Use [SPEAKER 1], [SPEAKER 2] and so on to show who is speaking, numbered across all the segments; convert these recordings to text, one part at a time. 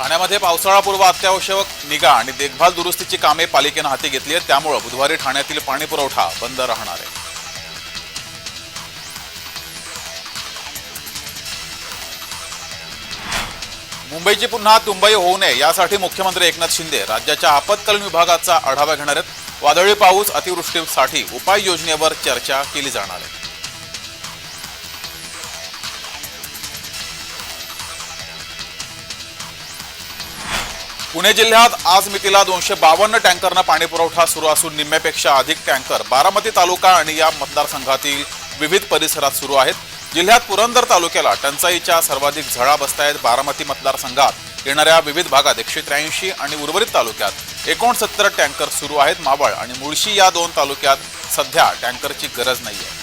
[SPEAKER 1] ठाण्यामध्ये पावसाळापूर्व अत्यावश्यक निगा आणि देखभाल दुरुस्तीची कामे पालिकेनं हाती घेतली आहेत. त्यामुळे बुधवारी ठाण्यातील पाणी पुरवठा बंद राहणार आहे. मुंबईची पुन्हा तुंबई होऊ नये यासाठी मुख्यमंत्री एकनाथ शिंदे राज्याच्या आपत्कालीन विभागाचा आढावा घेणार आहेत. वादळी पाऊस अतिवृष्टीसाठी उपाययोजनेवर चर्चा केली जाणार आहे. पुणे जिल्ह्यात आज मितीला दोनशे बावन्न टँकरनं पाणीपुरवठा सुरू असून निम्म्यापेक्षा अधिक टँकर बारामती तालुका आणि या मतदारसंघातील विविध परिसरात सुरू आहेत. जिल्ह्यात पुरंदर तालुक्याला टंचाईच्या सर्वाधिक झळा बसतायत बारामती मतदारसंघात. येणाऱ्या विविध भागात एकशे त्र्याऐंशी आणि उर्वरित तालुक्यात एकोणसत्तर टँकर सुरू आहेत. मावळ आणि मुळशी या दोन तालुक्यात सध्या टँकरची गरज नाही आहे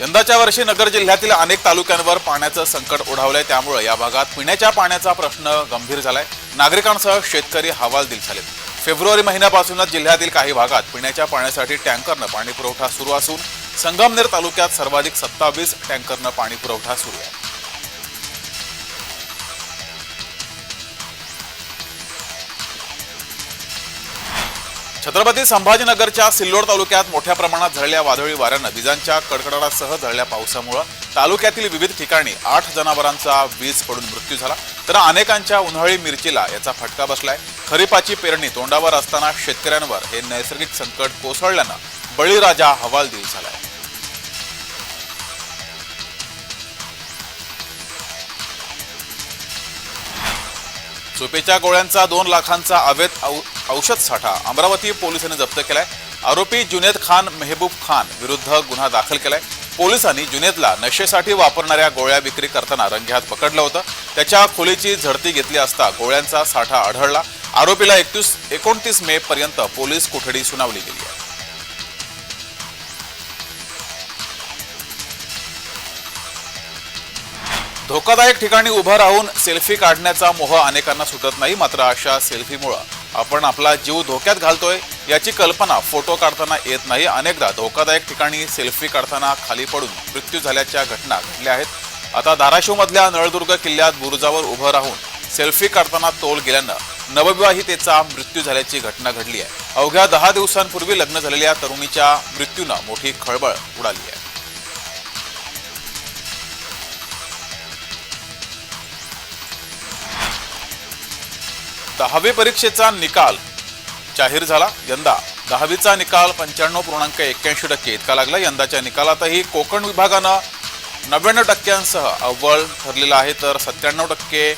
[SPEAKER 1] यंदाच्या वर्षी नगर जिल्ह्यातील अनेक तालुक्यांवर पाण्याचं संकट ओढावलंय. त्यामुळे या भागात पिण्याच्या पाण्याचा प्रश्न गंभीर झालाय. नागरिकांसह शेतकरी हवालदिल झालेत फेब्रुवारी महिन्यापासूनच जिल्ह्यातील काही भागात पिण्याच्या पाण्यासाठी टँकरनं पाणीपुरवठा सुरू असून संगमनेर तालुक्यात सर्वाधिक सत्तावीस टँकरनं पाणीपुरवठा सुरू आहे. छत्रपती संभाजीनगरच्या सिल्लोड तालुक्यात मोठ्या प्रमाणात झळल्या वादळी वाऱ्यानं विजांच्या कडकडाटासह झळल्या पावसामुळे तालुक्यातील विविध ठिकाणी आठ जनावरांचा वीज पडून मृत्यू झाला. तर अनेकांच्या उन्हाळी मिरचीला याचा फटका बसलाय. खरीपाची पेरणी तोंडावर असताना शेतकऱ्यांवर हे नैसर्गिक संकट कोसळल्यानं बळीराजा हवालदिल झालाय. चोपेच्या गोळ्यांचा दोन लाखांचा अवैध औषध साठा अमरावती पोलिसांनी जप्त केलाय. आरोपी जुनेद खान मेहबूब खान विरुद्ध गुन्हा दाखल केलाय. पोलिसांनी जुनेदला नशेसाठी वापरणाऱ्या गोळ्या विक्री करताना रंगेहात पकडलं होतं. त्याच्या खोलीची झडती घेतली असता गोळ्यांचा साठा आढळला. आरोपीला एकतीस एकोणतीस मे पर्यंत पोलीस कोठडी सुनावली गेली आहे. धोकादायक ठिकाणी उभं राहून सेल्फी काढण्याचा मोह अनेकांना सुटत नाही मात्र अशा सेल्फीमुळं. आपण आपला जीव धोक्यात घालतोय याची कल्पना फोटो काढताना येत नाही. अनेकदा धोकादायक ठिकाणी सेल्फी काढताना खाली पडून मृत्यू झाल्याच्या घटना घडल्या आहेत. आता धाराशिवमधल्या नळदुर्ग किल्ल्यात बुरुजावर उभं राहून सेल्फी काढताना तोल गेल्यानं नवविवाहितेचा मृत्यू झाल्याची घटना घडली आहे. अवघ्या दहा दिवसांपूर्वी लग्न झालेल्या तरुणीच्या मृत्यूनं मोठी खळबळ उडाली आहे. दहावी परीक्षेचा निकाल जाहीर झाला. यंदा दहावीचा निकाल पंच्याण्णव पूर्णांक एक्क्याऐंशी टक्के इतका लागला. यंदाच्या निकालातही कोकण विभागानं नव्याण्णव टक्क्यांसह अव्वल ठरलेलं आहे. तर सत्त्याण्णव टक्के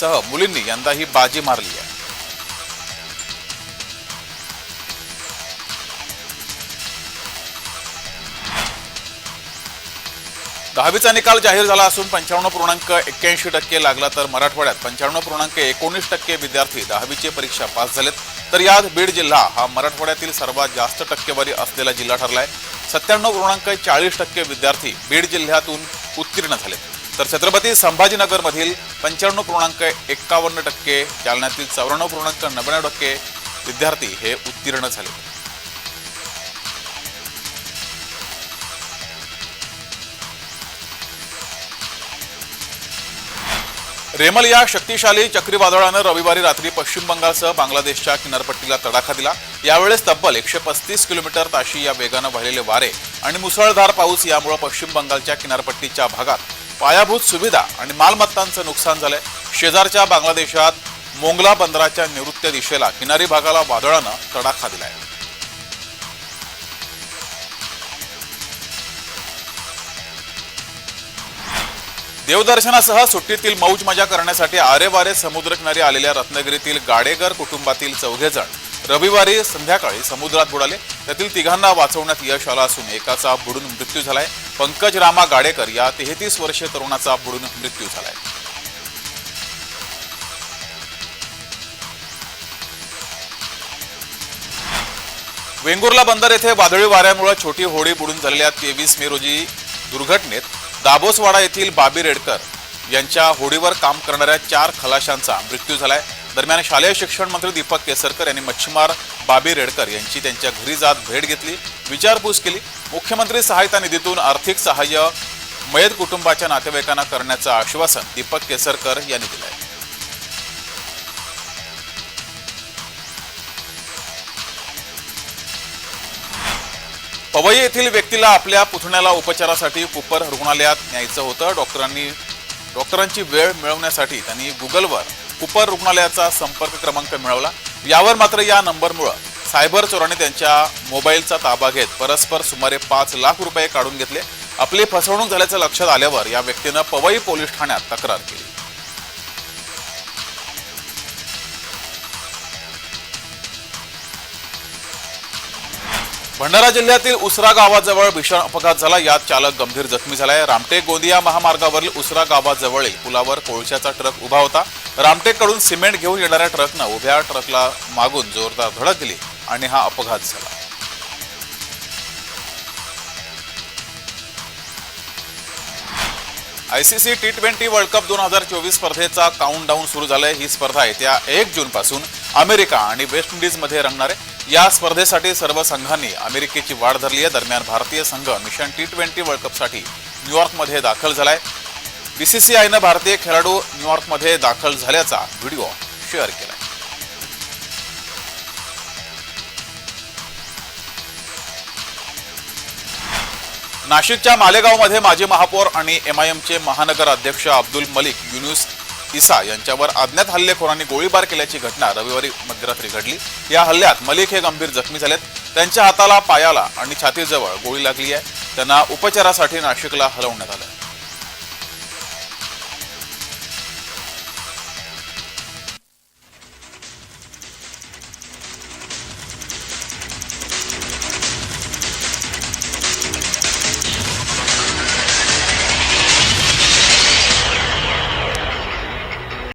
[SPEAKER 1] सह मुलींनी यंदा ही बाजी मारली आहे. दहावीचा निकाल जाहीर झाला असून पंच्याण्णव पूर्णांक एक्क्याऐंशी टक्के लागला तर मराठवाड्यात पंच्याण्णव पूर्णांक एकोणीस टक्के विद्यार्थी दहावीची परीक्षा पास झालेत. तर यात बीड जिल्हा हा मराठवाड्यातील सर्वात जास्त टक्केवारी असलेला जिल्हा ठरलाय. सत्त्याण्णव पूर्णांक चाळीस टक्के विद्यार्थी बीड जिल्ह्यातून उत्तीर्ण झालेत. तर छत्रपती संभाजीनगरमधील पंच्याण्णव पूर्णांक एक्कावन्न टक्के जालन्यातील चौऱ्याण्णव पूर्णांक नव्याण्णव टक्के विद्यार्थी हे उत्तीर्ण झाले रेमल या शक्तिशाली चक्रीवादळानं रविवारी रात्री पश्चिम बंगालसह बांगलादेशच्या किनारपट्टीला तडाखा दिला. यावेळेस तब्बल एकशे पस्तीस किलोमीटर ताशी या वेगानं वाहिलेले वारे आणि मुसळधार पाऊस यामुळे पश्चिम बंगालच्या किनारपट्टीच्या भागात पायाभूत सुविधा आणि मालमत्तांचं नुकसान झालंय. शेजारच्या बांगलादेशात मोंगला बंदराच्या निवृत्त दिशेला किनारी भागाला वादळानं तडाखा दिलाय. देवदर्शनासह सुट्टीतील मौज मजा करण्यासाठी आरेवारे समुद्रकिनारी आलेल्या रत्नागिरीतील गाडेकर कुटुंबातील चौघेजण रविवारी संध्याकाळी समुद्रात बुडाले. त्यातील तिघांना वाचवण्यात यश आलं असून एकाचा बुडून मृत्यू झालाय. पंकज रामा गाडेकर या तेहतीस वर्षीय तरुणाचा बुडून मृत्यू झालाय. वेंगुर्ला बंदर येथे वादळी वाऱ्यामुळे छोटी होडी बुडून झालेल्या तेवीस मे रोजी दुर्घटनेत दाबोसवाडा येथील बाबी रेडकर यांच्या होडीवर काम करणाऱ्या चार खलाशांचा मृत्यू झालाय. दरम्यान शालेय शिक्षण मंत्री दीपक केसरकर यांनी मच्छीमार बाबी रेडकर यांची त्यांच्या घरी जात भेट घेतली विचारपूस केली. मुख्यमंत्री सहायता निधीतून आर्थिक सहाय्य मयत कुटुंबाच्या नातेवाईकांना करण्याचं आश्वासन दीपक केसरकर यांनी दिलं पवई येथील व्यक्तीला आपल्या पुतण्याला उपचारासाठी कुपर रुग्णालयात न्यायचं होतं. डॉक्टरांनी डॉक्टरांची वेळ मिळवण्यासाठी त्यांनी गुगलवर कुपर रुग्णालयाचा संपर्क क्रमांक मिळवला. यावर मात्र या नंबरमुळं सायबर चोराने त्यांच्या मोबाईलचा ताबा घेत परस्पर सुमारे पाच लाख रुपये काढून घेतले. आपली फसवणूक झाल्याचं लक्षात आल्यावर या व्यक्तीनं पवई पोलीस ठाण्यात तक्रार केली. भंडारा जिल्ह्यातील उसरा गावाजवळ भीषण अपघात झाला. यात चालक गंभीर जखमी झालाय. रामटेक गोंदिया महामार्गावरील उसरा गावाजवळील पुलावर कोळशाचा ट्रक उभा होता. रामटेककडून सिमेंट घेऊन येणाऱ्या ट्रकनं उभ्या ट्रकला मागून जोरदार धडक दिली आणि हा अपघात झाला. ICC T twenty world cup दोन हजार चोवीस स्पर्धेचा काउंट डाऊन सुरू झालाय. ही स्पर्धा येत्या एक जून पासून अमेरिका आणि वेस्ट इंडिजमध्ये रंगणार आहे. या स्पर्धेसाठी सर्व संघांनी अमेरिकेची वाढ धरली आहे. दरम्यान भारतीय संघ मिशन टी ट्वेंटी वर्ल्ड कपसाठी न्यूयॉर्कमध्ये दाखल झालाय. बीसीसीआयनं भारतीय खेळाडू न्यूयॉर्कमध्ये दाखल झाल्याचा व्हिडिओ शेअर केला नाशिकच्या मालेगावमध्ये माजी महापौर आणि एमआयएमचे महानगर अध्यक्ष अब्दुल मलिक युनुस इसा यांच्यावर अज्ञात हल्लेखोरांनी गोळीबार केल्याची घटना रविवारी मध्यरात्री घडली. या हल्ल्यात मलिक हे गंभीर जखमी झालेत. त्यांच्या हाताला पायाला आणि छातीजवळ गोळी लागली आहे. त्यांना उपचारासाठी नाशिकला हलवण्यात आलं